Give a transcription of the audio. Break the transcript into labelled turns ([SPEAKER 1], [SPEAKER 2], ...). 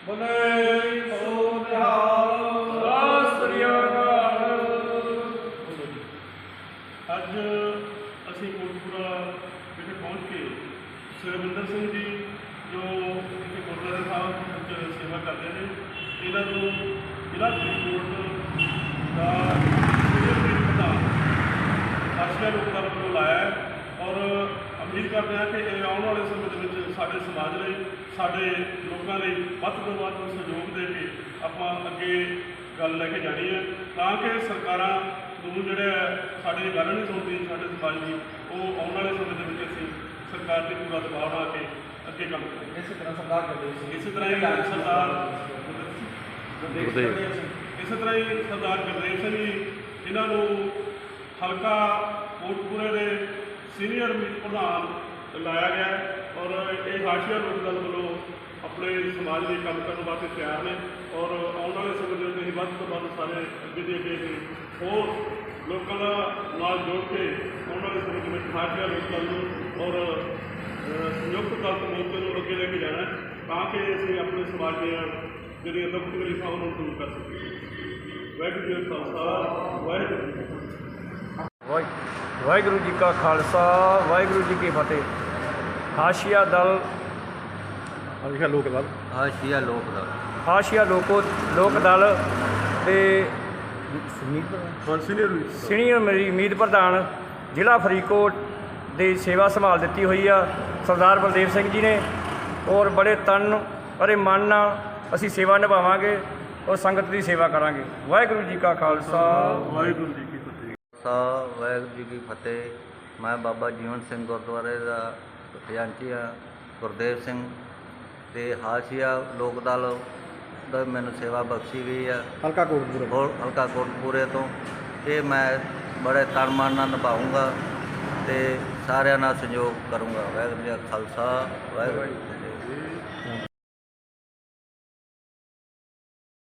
[SPEAKER 1] ਬਨੇ ਸੋ ਨਿਹਾਲ ਸ੍ਰੀ ਅਕਾਲ
[SPEAKER 2] ਅੱਜ ਅਸੀਂ ਕੋਟਪੁਰਾ ਵਿਖੇ ਪਹੁੰਚ ਕੇ ਸੁਰਿੰਦਰ ਸਿੰਘ ਜੀ ਜੋ ਇੱਥੇ ਗੁਰਦੁਆਰਾ ਸਾਹਿਬ ਵਿੱਚ ਸੇਵਾ ਕਰਦੇ ਨੇ, ਇਹਨਾਂ ਨੂੰ ਜ਼ਿਲ੍ਹਾ ਫਰੀਦਕੋਟ ਦਾ ਸੀਨੀਅਰ ਮੀਤ ਪ੍ਰਧਾਨ ਆਸ਼ੀਆ ਲੋਕਾਂ ਵੱਲੋਂ ਲਾਇਆ ਹੈ ਔਰ ਉਮੀਦ ਕਰਦੇ ਹਾਂ ਕਿ ਇਹ ਆਉਣ ਵਾਲੇ ਸਮੇਂ ਦੇ ਵਿੱਚ ਸਾਡੇ ਸਮਾਜ ਲਈ ਸਾਡੇ ਲੋਕਾਂ ਲਈ ਵੱਧ ਤੋਂ ਵੱਧ ਸਹਿਯੋਗ ਦੇ ਕੇ ਆਪਾਂ ਅੱਗੇ ਗੱਲ ਲੈ ਕੇ ਜਾਣੀ ਹੈ। ਤਾਂ ਕਿ ਸਰਕਾਰਾਂ ਨੂੰ ਜਿਹੜਾ ਸਾਡੀ ਗੱਲ ਨਹੀਂ ਸੁਣਦੀ ਸਾਡੇ ਸਮਾਜ ਦੀ ਉਹ ਆਉਣ ਵਾਲੇ ਸਮੇਂ ਦੇ ਵਿੱਚ ਅਸੀਂ ਸਰਕਾਰ ਤੇ ਪੂਰਾ ਦਬਾਅ ਬਣਾ ਕੇ ਅੱਗੇ ਕੰਮ ਕਰੀਏ
[SPEAKER 1] ਇਸੇ ਤਰ੍ਹਾਂ ਸਰਦਾਰ ਕਰਦੇ ਸੀ।
[SPEAKER 2] ਇਸੇ ਤਰ੍ਹਾਂ ਹੀ ਸਰਦਾਰ ਇਸੇ ਤਰ੍ਹਾਂ ਹੀ ਸਰਦਾਰ ਗੁਰਦੇਵ ਸਿੰਘ ਜੀ ਇਹਨਾਂ ਨੂੰ ਹਲਕਾ ਕੋਟਪੁਰੇ ਦੇ ਸੀਨੀਅਰ ਮੀਤ ਪ੍ਰਧਾਨ ਲਾਇਆ ਗਿਆ ਔਰ ਇਹ ਹਾਸ਼ੀਆ ਲੋਕ ਦਲ ਵੱਲੋਂ ਆਪਣੇ ਸਮਾਜ ਲਈ ਕੰਮ ਕਰਨ ਵਾਸਤੇ ਤਿਆਰ ਨੇ ਔਰ ਆਉਣ ਵਾਲੇ ਸਮੇਂ ਦੇ ਵਿੱਚ ਅਸੀਂ ਵੱਧ ਤੋਂ ਵੱਧ ਸਾਰੇ ਅੱਗੇ ਦੇ ਅੱਗੇ ਅਸੀਂ ਹੋਰ ਲੋਕਾਂ ਦਾ ਨਾਲ ਜੋੜ ਕੇ ਆਉਣ ਵਾਲੇ ਸਮੇਂ ਦੇ ਵਿੱਚ ਹਾਸ਼ੀਆ ਲੋਕ ਦਲ ਨੂੰ ਔਰ ਸੰਯੁਕਤ ਦਲ ਮੌਕੇ ਨੂੰ ਅੱਗੇ ਲੈ ਕੇ ਜਾਣਾ ਤਾਂ ਕਿ ਅਸੀਂ ਆਪਣੇ ਸਮਾਜ ਦੀਆਂ ਜਿਹੜੀਆਂ ਦੁੱਖ ਤਕਲੀਫਾਂ ਉਹਨਾਂ ਨੂੰ ਦੂਰ ਕਰ ਸਕੀਏ। ਵਾਹਿਗੁਰੂ ਜੀ ਕਾ ਖਾਲਸਾ, ਵਾਹਿਗੁਰੂ ਜੀ
[SPEAKER 1] ਵਾਹਿਗੁਰੂ ਜੀ ਕਾ ਖਾਲਸਾ ਵਾਹਿਗੁਰੂ ਜੀ ਕੀ ਫਤਿਹ। ਹਾਸ਼ੀਆ ਦਲ
[SPEAKER 2] ਅਭਿਸ਼ਾ ਲੋਕ ਦਲ।
[SPEAKER 3] ਆਸ਼ੀਆ ਲੋਕ ਦਾ
[SPEAKER 1] ਹਾਸ਼ੀਆ ਲੋਕੋ ਲੋਕ ਦਲ ਦੇ
[SPEAKER 2] ਸੀਨੀਅਰ
[SPEAKER 1] ਸੀਨੀਅਰ ਮੇਰੀ ਮੀਤ ਪ੍ਰਧਾਨ ਜ਼ਿਲ੍ਹਾ ਫਰੀਦਕੋਟ ਦੇ ਸੇਵਾ ਸੰਭਾਲ ਦਿੱਤੀ ਹੋਈ ਆ ਸਰਦਾਰ ਬਲਦੇਵ ਸਿੰਘ ਜੀ ਨੇ। ਔਰ ਬੜੇ ਤਨ ਅਤੇ ਮਨ ਨਾਲ ਅਸੀਂ ਸੇਵਾ ਨਿਭਾਵਾਂਗੇ ਔਰ ਸੰਗਤ ਦੀ ਸੇਵਾ ਕਰਾਂਗੇ। ਵਾਹਿਗੁਰੂ ਜੀ ਕਾ ਖਾਲਸਾ।
[SPEAKER 2] ਵਾਹਿਗੁਰੂ ਜੀ
[SPEAKER 3] ਸਾ ਵਾਹਿਗੁਰੂ ਜੀ ਕੀ ਫਤਿਹ। ਮੈਂ ਬਾਬਾ ਜੀਵਨ ਸਿੰਘ ਗੁਰਦੁਆਰੇ ਦਾ ਖਜ਼ਾਨਚੀ ਹਾਂ ਗੁਰਦੇਵ ਸਿੰਘ। ਤੇ ਹਾਸ਼ੀਆ ਲੋਕ ਦਲ ਦਾ ਮੈਨੂੰ ਸੇਵਾ ਬਖਸ਼ੀ ਗਈ ਹੈ
[SPEAKER 1] ਹਲਕਾ ਕੋਟਪੁਰਾ।
[SPEAKER 3] ਹੋਰ ਹਲਕਾ ਕੋਟਪੂਰੇ ਤੋਂ। ਇਹ ਮੈਂ ਬੜੇ ਤਨ ਮਨ ਨਾਲ ਨਿਭਾਊਂਗਾ ਤੇ ਸਾਰਿਆਂ ਨਾਲ ਸਹਿਯੋਗ ਕਰੂੰਗਾ। ਵਾਹਿਗੁਰੂ ਜੀ ਖਾਲਸਾ ਵਾਹਿਗੁਰੂ